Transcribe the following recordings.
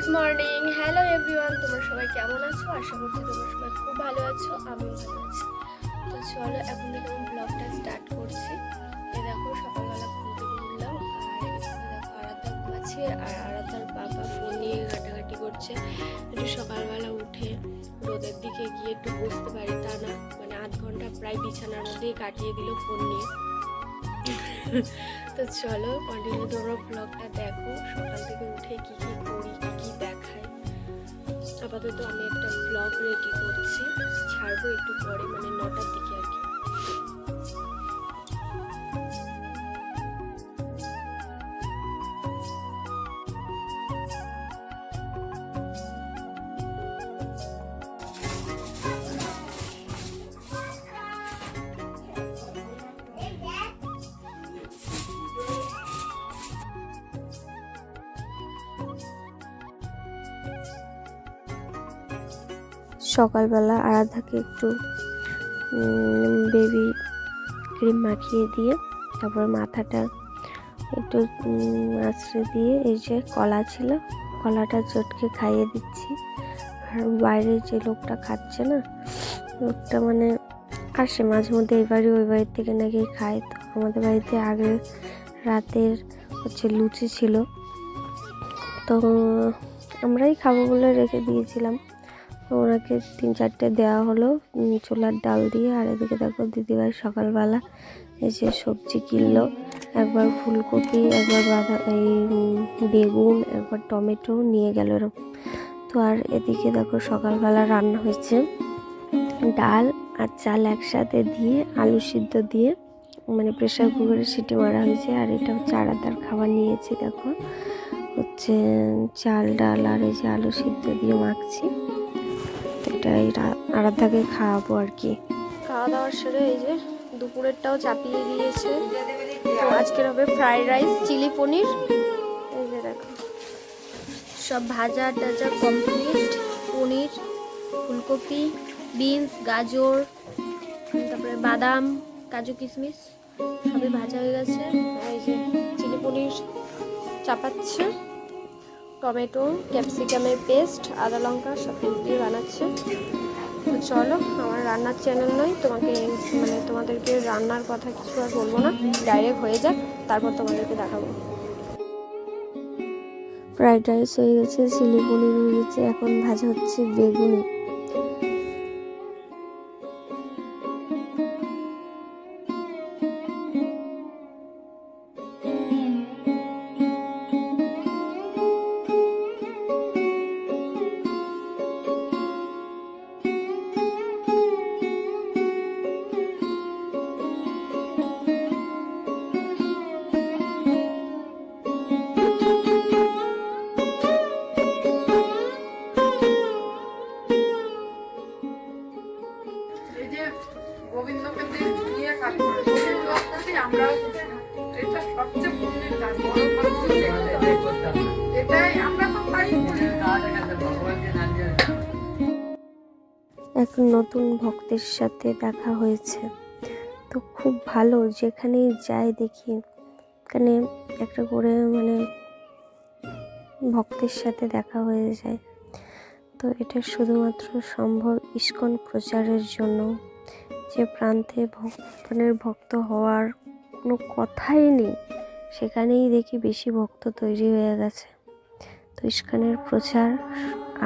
Good morning, hello everyone, তোমরা সবাই কেমন আছো? আশা করছি তোমরা সবাই খুব ভালো আছো, আমিও ভালো আছি। তো চলো, এখন থেকে আমি ব্লগটা স্টার্ট করছি। এ দেখো, সকালবেলা ঘুম থেকে উঠলাম, আর আরাধ্যা আর আরাধ্যার বাবা ফোন নিয়ে ঘাটাঘাটি করছে। একটু সকালবেলা উঠে রোদের দিকে গিয়ে একটু বসতে পারি, তা না। মানে আধ ঘণ্টা প্রায় বিছানার মধ্যেই কাটিয়ে দিল ফোন নিয়ে। তো চলো কন্টিনিউ তোমরা ব্লগটা দেখো, সকাল থেকে উঠে কী কি আপাতত আমি একটা ব্লগ রেডি করছি। ছাড়বো একটু পরে মানে নটার দিকে। সকালবেলা আরাধাকে একটু বেবি ক্রিম মাখিয়ে দিয়ে, তারপর মাথাটা একটু আঁচড়ে দিয়ে এই যে কলা ছিল, কলাটা চটকে খাইয়ে দিচ্ছি। আর বাইরে যে লোকটা খাচ্ছে না, লোকটা মানে আসে মাঝে মধ্যে এই বাড়ি ওই বাড়ির থেকে নাকি খায়। তো আমাদের বাড়িতে আগে রাতের হচ্ছে লুচি ছিল। তো আমরাই খাব বলে রেখে দিয়েছিলাম। ওনাকে তিন চারটে দেওয়া হলো ছোলার ডাল দিয়ে। আর এদিকে দেখো দিদিভাই সকালবেলা যে সবজি কিনলো, একবার ফুলকপি, একবার বাঁধা, এই বেগুন, একবার টমেটো নিয়ে গেল এরকম। তো আর এদিকে দেখো সকালবেলা রান্না হয়েছে ডাল আর চাল একসাথে দিয়ে, আলু সিদ্ধ দিয়ে মানে প্রেশার কুকারে সিটি মারা হয়েছে। আর এটা হচ্ছে আলাদার খাবার নিয়েছি, দেখো। হচ্ছে চাল, ডাল আর এই যে আলু সিদ্ধ দিয়ে মাখছি। তো এটা এই আরাধ্যাকে খাওয়াবো আর কি। খাওয়া দাওয়ার সেরে এই যে দুপুরেরটাও চাপিয়ে দিয়েছে। তো আজকের হবে ফ্রাইড রাইস, চিলি পনির। এই যে দেখো, সব ভাজা টাজা কমপ্লিট পনির, ফুলকপি, বিনস, গাজর, তারপরে বাদাম, কাজু কিশমিশ, সবই ভাজা হয়ে গেছে। এই যে চিলি পনির চাপাচ্ছে। টমেটো, ক্যাপসিকামের পেস্ট, আদা লঙ্কা, সব কিছু দিয়ে বানাচ্ছে। তো চলো, আমার রান্নার চ্যানেল নয়, তোমাকে মানে তোমাদেরকে রান্নার কথা কিছু আর বলব না। ডাইরেক্ট হয়ে যাক, তারপর তোমাদেরকে দেখাবো। ফ্রাইড রাইস হয়ে গেছে, শিলিগুড়ি রয়েছে এখন ভাজা হচ্ছে বেগুনি। এক নতুন ভক্তের সাথে দেখা হয়েছে। তো খুব ভালো, যেখানেই যাই দেখি, এখানে একটা করে মানে ভক্তের সাথে দেখা হয়ে যায়। তো এটা শুধুমাত্র সম্ভব ইস্কন প্রচারের জন্য। যে প্রান্তে ভগবানের ভক্ত হওয়ার কোনো কথাই নেই, সেখানেই দেখি বেশি ভক্ত তৈরি হয়ে গেছে। তো ইস্কনের প্রচার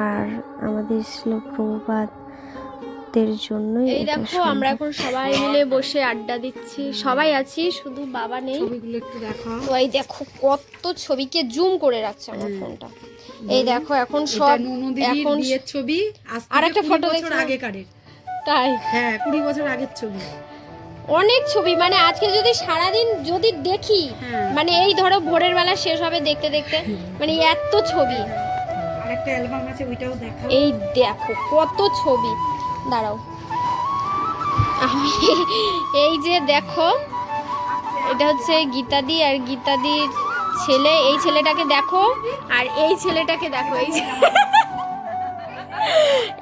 আর আমাদের শ্লোক প্রভুপাদের জন্যই এই দেখো আমরা এখন সবাই মিলে বসে আড্ডা দিচ্ছি। সবাই আছি শুধু বাবা নেই। ছবিগুলো একটু দেখাও তো এই দেখো কত ছবিকে জুম করে রাখছে আমার ফোনটা। এই দেখো এখন সব এখন বিয়ের ছবি আর একটা photo বছর আগেকারের। তাই? হ্যাঁ কুড়ি বছর আগের ছবি। অনেক ছবি মানে আজকে যদি সারাদিন যদি দেখি হ্যাঁ। মানে এই ধরো ভোরের বেলা শেষ হবে দেখতে দেখতে মানে এত ছবি। আর একটা অ্যালবাম আছে ওইটাও দেখাও। এই দেখো কত ছবি। দাঁড়াও। আমি এই যে দেখো এটা হচ্ছে গীতাদি আর গীতাদির ছেলে। এই ছেলেটাকে দেখো আর এই ছেলেটাকে দেখো এই যে।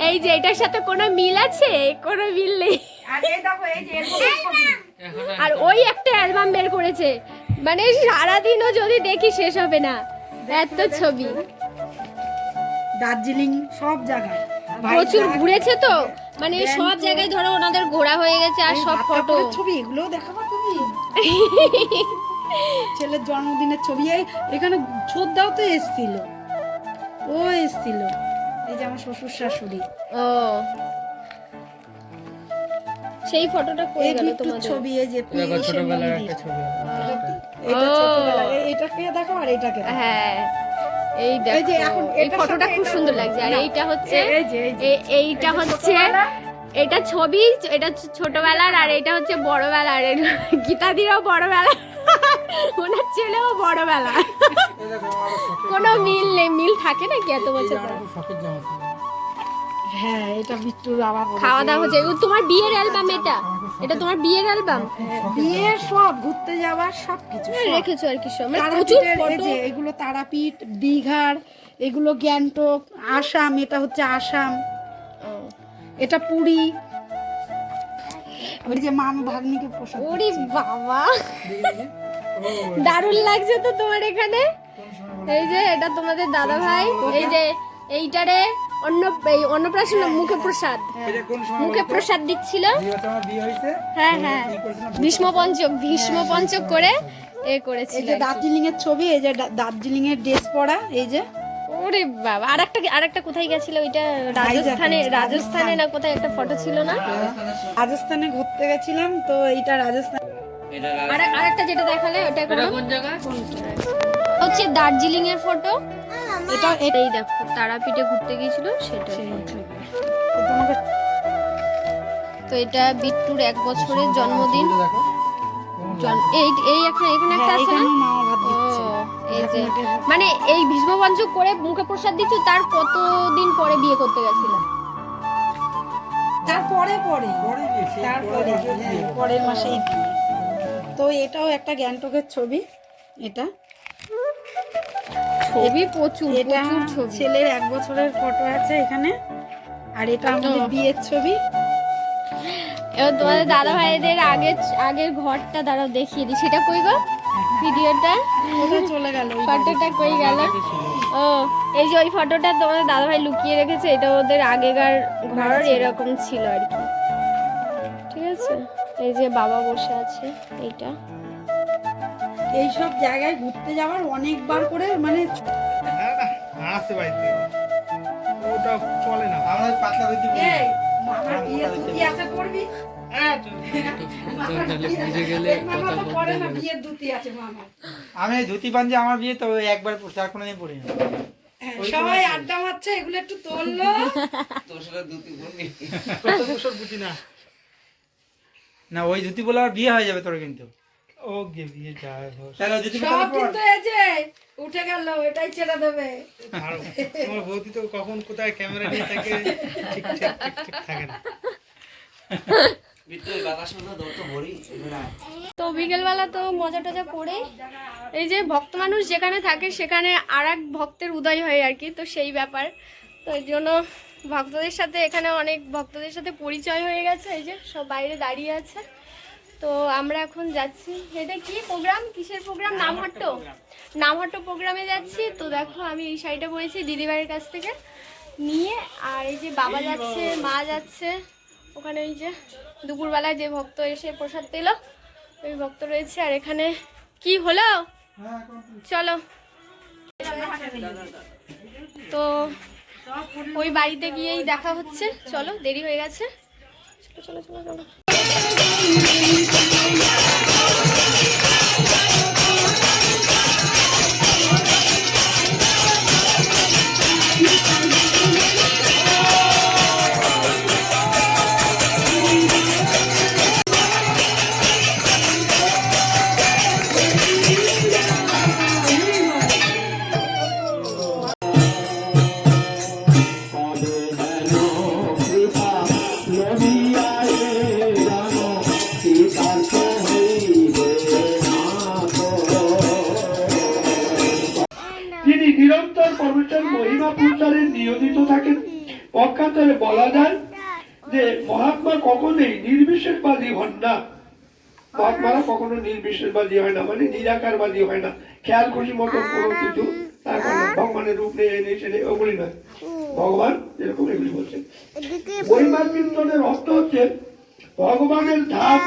এই যে এটার সাথে কোনো মিল আছে? কোনো মিল নেই। আর এই দেখো এই যে এরকম ছবি আর ওই একটা অ্যালবাম বের করেছে। মানে সারাদিনও যদি দেখি শেষ হবে না। এত ছবি। দার্জিলিং সব জায়গায়। প্রচুর ঘুরেছে তো? মানে সব জায়গায় ধরো ওনাদের ঘোরা হয়ে গেছে আর সব ফটো ছবি এগুলোও দেখাবো তুমি? ছেলের জন্মদিনের ছবি এখানে ছোদ্দাও তো এসছিল। ও এসছিল। এই যে আমার শ্বশুর শাশুড়ি ও। সেই ফটোটা কই গেল তোমাদের? ছবি এই যে দেখো ছোটবেলার একটা ছবি। এটা। ছোটবেলা এটাকে দেখো আর এটাকে। হ্যাঁ। এই এই দেখো এখন এই ফটোটা খুব সুন্দর লাগছে। আর এইটা হচ্ছে যে যে। এইটা হচ্ছে এটা ছবি এটা ছোটবেলার আর এটা হচ্ছে বড়বেলার। গীতাদিরও বড়বেলা ওনার ছেলেও বড়বেলা কোনো মিল নেই মিল থাকে নাকি এত বছর। হ্যাঁ এটা বিট্টুর আবার খাওয়া দাওয়া হচ্ছে। তোমার বিয়ের অ্যালবাম এটা? এটা তোমার বিয়ের অ্যালবাম বিয়ের সব ঘুরতে যাওয়ার সব। কিছু। রেখেছো আর কি সব। মানে এগুলো তারাপীঠ দীঘার এগুলো গ্যাংটক আসাম এটা হচ্ছে আসাম। এটা পুরী। ওই যে মামা ভাগ্নিকে প্রসাদ ওরে বাবা। দারুণ লাগছে তো তোমার এখানে। এই যে এটা তোমাদের দাদা ভাই এই যে এইটারে অন্ন এই অন্নপ্রাশন মুখে প্রসাদ। এটা মুখে প্রসাদ দিচ্ছিল। এই হ্যাঁ হ্যাঁ। কি করেছিলাম? ভীষ্ম পঞ্চক ভীষ্ম পঞ্চক করে এ এই করেছিল যে দার্জিলিং এর ছবি এই যে দার্জিলিং এর ড্রেস পরা এই যে। ওরে বাবা আরেকটা আরেকটা কোথায় গেছিল? ওইটা রাজস্থানে রাজস্থানে না কোথায় একটা ফটো ছিল না? রাজস্থানে ঘুরতে গেছিলাম তো এইটা রাজস্থান। আর আরেকটা যেটা দেখালে ওটা কোনো হচ্ছে দার্জিলিং এর ফটো এটা এই দেখো তারাপীঠে ঘুরতে গিয়েছিল সেটা তো এটা বিট্টুর এক বছরের জন্মদিন। জন- এই এই এখানে এখানে একটা হ্যাঁ, আছে না? এই যে মানে এই ভীষ্ম পঞ্চক করে মুখে প্রসাদ দিচ্ছ তার কতদিন পরে বিয়ে করতে গেছিল? তারপরে পরে। পরে তারপরে। পরের মাসেই তো এটাও একটা গ্যাংটকের ছবি এটা। ছবি প্রচুর প্রচুর ছবি। ছেলের এক বছরের ফটো আছে এখানে। আর এটা আমাদের। বিয়ের ছবি। এবার তোমাদের দাদা ভাইদের আগের আগের ঘরটা দাঁড়াও দেখিয়ে দিই। সেটা কই গো? ভিডিওটা? চলে গেল ফটোটা কই গেল? ও এই যে ওই ফটোটা তোমাদের দাদা ভাই লুকিয়ে রেখেছে এটা ওদের আগেকার ঘর এরকম ছিল আর কি। ঠিক আছে? এই যে বাবা বসে আছে এইটা। এই সব জায়গায় ঘুরতে যাওয়ার অনেকবার করে মানে আছে বাড়িতে। ওটা চলে না। আমরা পাতলা ধুতি এই, মামার বিয়ে ধুতি আছে পরবি হ্যাঁ, তো- মামা তো পরে না বিয়ের ধুতি আছে মামার। আমি ধুতি পাঞ্জি আমার বিয়ে তো একবার পরছি আর কোনোদিন পরি না। হ্যাঁ, সবাই আড্ডা মারছে এগুলো একটু তোললো। না? না ওই ধুতি বলে আর বিয়ে হয়ে যাবে তোর কিন্তু। ও গে বিয়ে যায় তাহলে ওই সব কিন্তু এই যে উঠে গেল এটাই ছেড়ে দেবে। তোমার বৌদি তো কখন কোথায় ক্যামেরা নিয়ে থাকে ঠিক ঠিক ঠিক ঠিক থাকে না। তো বিকেলবেলা তো মজা টজা করে এই যে ভক্ত মানুষ যেখানে থাকে সেখানে আর এক ভক্তের উদয় হয় আর কি তো সেই ব্যাপার। তো এই জন্য ভক্তদের সাথে এখানে অনেক ভক্তদের সাথে পরিচয় হয়ে গেছে এই যে সব বাইরে দাঁড়িয়ে আছে। তো আমরা এখন যাচ্ছি। এটা কি প্রোগ্রাম কিসের প্রোগ্রাম নামহট্ট? নামহট্ট প্রোগ্রামে যাচ্ছি। তো দেখো আমি এই শাড়িটা পরেছি দিদিভাইয়ের কাছ থেকে নিয়ে। আর এই যে বাবা যাচ্ছে মা যাচ্ছে। ওখানে ওই যে দুপুরবেলায় যে ভক্ত এসে প্রসাদ পেল ওই ভক্ত রয়েছে। আর এখানে কি হলো? চলো। তো ওই বাড়িতে গিয়েই দেখা হচ্ছে। চলো দেরি হয়ে গেছে। চলো চলো চলো চলো। নিয়োজিত থাকেন। পক্ষান্তরে বলা যায় যে মহাত্মা কখনোই নির্বিশেষবাদী হন না। মহাত্মারা কখনো নির্বিশেষবাদী হয় না মানে নিরাকারবাদী হয় না। খেয়াল খুশি মতো কোনো কিছু ভগবানের রূপ নিয়ে এনে সেনে ওগুলি নয়। ভগবান এরকম এগুলি বলছেন মহিমা কীর্তনের অর্থ হচ্ছে ভগবানের ধাম,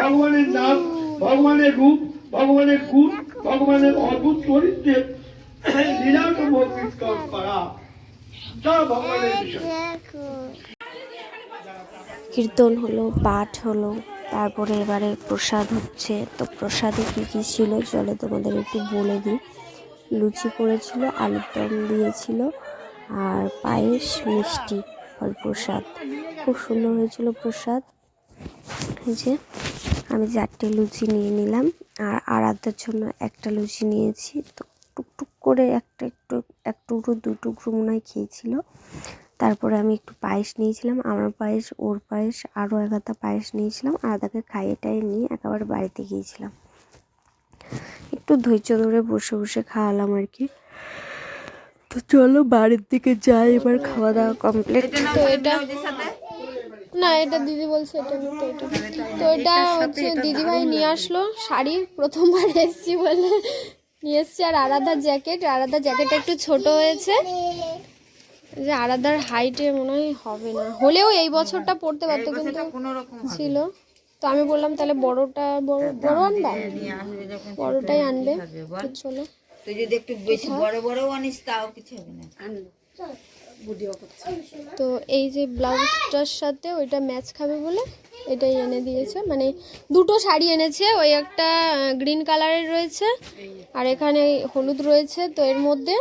ভগবানের নাম, ভগবানের রূপ, ভগবানের গুণ, ভগবানের অদ্ভুত চরিত্রে লীলাসমূহ কীর্তন করা। কীর্তন হলো, পাঠ হলো, তারপরে এবারে প্রসাদ হচ্ছে। তো প্রসাদে কী কী ছিল চলো তোমাদের একটু বলে দিই। লুচি করেছিল, আলুর দম দিয়েছিল, আর পায়েস, মিষ্টি ফল প্রসাদ খুব সুন্দর হয়েছিল প্রসাদ। এই যে, আমি চারটে লুচি নিয়ে নিলাম, আর আরাধ্যার জন্য একটা লুচি নিয়েছি। তো টুকটুক করে একটা একটু এক টুকরো দু টুকরো মনে হয় খেয়েছিল। তারপরে আমি একটু পায়েস নিয়েছিলাম আমার পায়েস ওর পায়েস আরও এক হাতা পায়েস নিয়েছিলাম আদাকে খাইয়ে টাইয়ে নিয়ে একেবারে বাড়িতে গিয়েছিলাম। একটু ধৈর্য ধরে বসে বসে খাওয়ালাম আর কি। তো চলো বাড়ির দিকে যাই এবার খাওয়া দাওয়া কমপ্লিট তো এটা না এটা দিদি বলছে এটা নিতে এটা তো এটা হচ্ছে দিদি ভাই নিয়ে আসলো শাড়ি প্রথমবার এসেছি বলে। নিয়ে এসছি আর আরাধার জ্যাকেট। আরাধার জ্যাকেটটা একটু ছোট হয়েছে। যে আরাধার হাইটে মনে হয় হবে না। হলেও এই বছরটা পড়তে পারতো কিন্তু ছিল। তো আমি বললাম তাহলে বড়টা বড় বড় আনবা? বড়টাই আনবে। চলো। তুই যদি একটু বেশি বড় বড় আনিস তাও কিছু হবে না। তো এই যে ব্লাউজটার সাথে ওইটা ম্যাচ খাবে বলে এটাই এনে দিয়েছে। মানে দুটো শাড়ি এনেছে, ওই একটা গ্রিন কালারের রয়েছে আর এখানে হলুদ রয়েছে। তো এর মধ্যে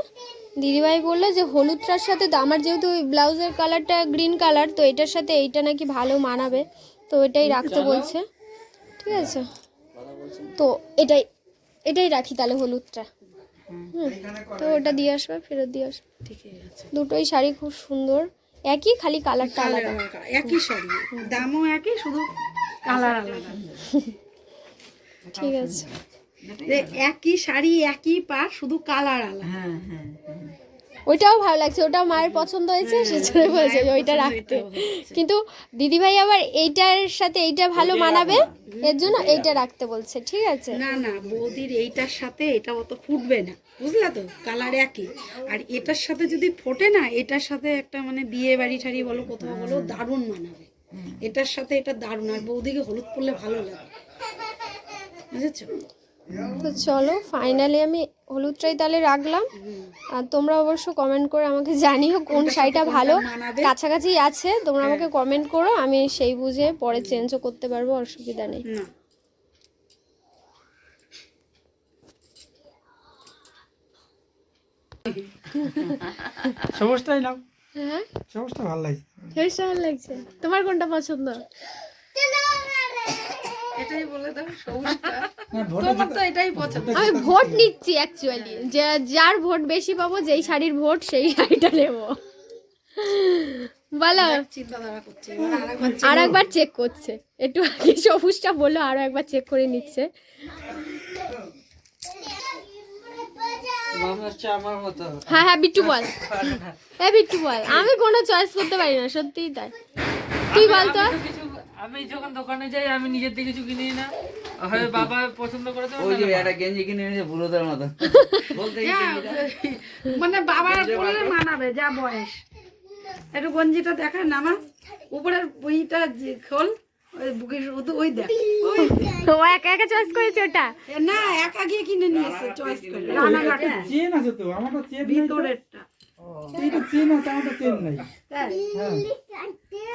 দিদিভাই বলল যে হলুদটার সাথে তো আমার যেহেতু ওই ব্লাউজের কালারটা গ্রিন কালার, তো এটার সাথে এইটা নাকি ভালো মানাবে। তো এটাই রাখতে বলছে। ঠিক আছে। তো এটাই এটাই রাখি তাহলে হলুদটা। তো ওটা দিয়ে আসবে ফেরত দিয়ে আসবে। দুটোই শাড়ি খুব সুন্দর। একই খালি কালারটা আলাদা। একই শাড়ি। দামও একই শুধু কালার আলাদা। ঠিক আছে। একই শাড়ি একই পার শুধু কালার আলাদা। হ্যাঁ হ্যাঁ। ওইটাও ভালো লাগছে ওটাও মায়ের পছন্দ হয়েছে সেজন্য বলছে ওইটা রাখতে। কিন্তু দিদিভাই আবার এইটার সাথে এইটা ভালো মানাবে? এর জন্য এইটা রাখতে বলছে ঠিক আছে? না না বৌদির এইটার সাথে এটা অত ফুটবে না বুঝলা তো? কালার একই। আর এটার সাথে যদি ফোটে না এটার সাথে একটা মানে বিয়ে বাড়ি ঠাড়ি বলো কোথাও বলো দারুণ মানাবে। এটার সাথে এটা দারুণ আর বৌদিকে হলুদ পরলে ভালো লাগে। বুঝেছ? তো চলো ফাইনালি আমি হলুদ হলুদটাই তাহলে রাখলাম। আর তোমরা অবশ্য কমেন্ট করে আমাকে জানিও কোন শাড়িটা ভালো। কাছাকাছি আছে তোমরা আমাকে কমেন্ট করো আমি সেই বুঝে পরে চেঞ্জও করতে পারব অসুবিধা নেই। না। সবুজটাই নাও। হ্যাঁ। সবুজটা ভালো লাগছে। বেশ ভালো লাগছে। তোমার কোনটা পছন্দ? এটাই বলে দাও সবুজটা হ্যাঁ তোমার তো এটাই পছন্দ। আমি ভোট নিচ্ছি অ্যাকচুয়ালি যে যার ভোট বেশি পাবো যেই শাড়ির ভোট সেই শাড়িটা নেব। বলো। আর একবার চেক করছে। একটু আগে সবুজটা বলল আরও একবার চেক করে নিচ্ছে। হচ্ছে আমার মতো। হ্যাঁ হ্যাঁ বিট্টু বল। হ্যাঁ বিট্টু বল। আমি কোনো চয়েস করতে পারি না সত্যিই তাই। তুই বল তো। আমি যখন দোকানে যাই আমি নিজের থেকে কিছু কিনি না। হয় বাবা পছন্দ করে দেবে ওই যে একটা গেঞ্জি কিনে এনেছে বুড়োদের মতো। বলতে মানে বাবার পরলে মানাবে যা বয়স। একটু গঞ্জিটা দেখা নামা উপরের বইটা যে খোল ওই বুকে ওই দেখ ওই দেখ। ও একা একা চয়েস করেছে ওটা? না একা গিয়ে কিনে নিয়েছে চয়েস করে। রানাঘাটে। চেন আছে তো আমারটা চেন ভিতরেরটা। এইটা চেন আছে আমারটা চেন নাই। হ্যাঁ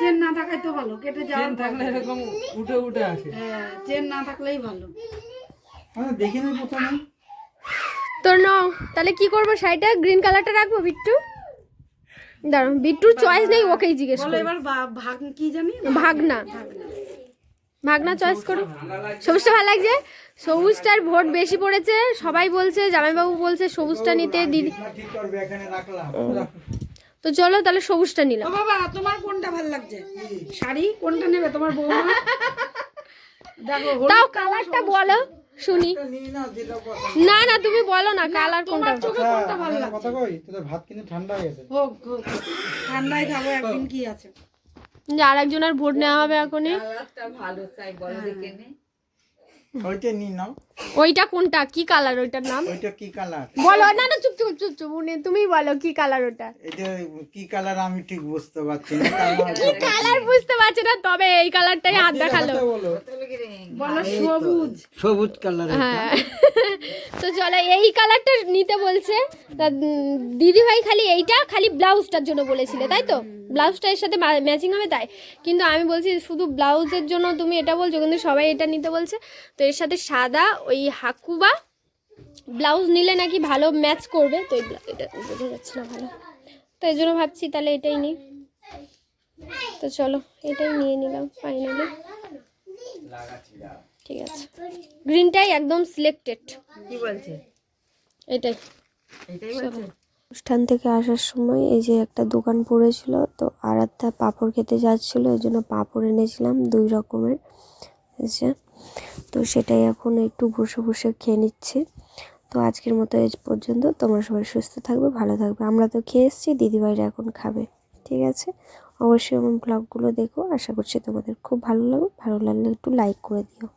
চেন না থাকাই তো ভালো কেটে যাওয়ার থাকলে এরকম উঠে উঠে আসে। হ্যাঁ চেন না থাকলেই ভালো। আমরা দেখি নাই প্রথমে। তোর নাও তাহলে কি করব শাড়িটা গ্রিন কালারটা রাখব বিট্টু? দাঁড়াও বিট্টুর চয়েস নেই ওকেই জিজ্ঞেস করো। এবার ভাগ কি জানি? ভাগনা। ভাগনা চয়েস করো। সবুজটা ভালো লাগছে? সবুজটার ভোট বেশি পড়েছে। সবাই বলছে জামাইবাবু বলছে সবুজটা নিতে দিদি। না ঠিক করবে এখানে রাখলাম তো চলো তাহলে সবুজটা নিলাম। বাবা তোমার কোনটা ভালো লাগছে? শাড়ি? কোনটা নেবে? তোমার বৌমা? দেখো তাও কালারটা বলো শুনি। না না তুমি বলো না কালার কোনটা? আচ্ছা, আমি একটা কথা কই তোদের ভাত কিন্তু ঠান্ডা হয়ে গেছে। হোক হোক। ঠান্ডায় খাব একদিন কি আছে? যে আর একজনের ভোট নেওয়া হবে এখনই। নে। ওইটা নিয়ে নাও। ওইটা কোনটা? কি কালার ওইটার নাম? ওইটা কি কালার বলো না না চুপ চুপ চুপ চুপ উনি তুমি বলো কি কালার ওটা? এটা কি কালার আমি ঠিক বুঝতে পারছি না। কালার কি কালার বুঝতে পারছি না তবে এই কালারটাই হাত দেখাল। বলো? বলো সবুজ। সবুজ কালার হ্যাঁ। তো চলো এই কালারটা নিতে বলছে। দিদি ভাই খালি এইটা খালি ব্লাউজটার জন্য বলেছিলে তাই তো? ব্লাউজটা এর সাথে ম্যাচিং হবে তাই। কিন্তু আমি বলছি শুধু ব্লাউজের জন্য তুমি এটা বলছো কিন্তু সবাই এটা নিতে বলছে। তো এর সাথে সাদা ওই হাকুবা ব্লাউজ নিলে নাকি ভালো ম্যাচ করবে। তো এটা বোঝা যাচ্ছে না ভালো। তো এই জন্য ভাবছি তাহলে এটাই নিই। তো চলো এটাই নিয়ে নিলাম ফাইনালি ঠিক আছে। গ্রিনটাই একদম সিলেক্টেড কি বলছে? এটাই। এটাই বলছে? অনুষ্ঠান থেকে আসার সময় এই যে একটা দোকান পড়েছিল, তো আরাধ্যা পাঁপড় খেতে যাচ্ছিল, এই জন্য পাঁপড় এনেছিলাম দুই রকমের। যে, তো সেটাই এখন একটু বসে বসে খেয়ে নিচ্ছি। তো আজকের মতো এই পর্যন্ত। তোমরা সবাই সুস্থ থাকবে, ভালো থাকবে। আমরা তো খেয়ে এসেছি, দিদিভাইরা এখন খাবে। ঠিক আছে? অবশ্যই আমার ব্লগগুলো দেখো। আশা করছি তোমাদের খুব ভালো লাগবে। ভালো লাগলে একটু লাইক করে দিও।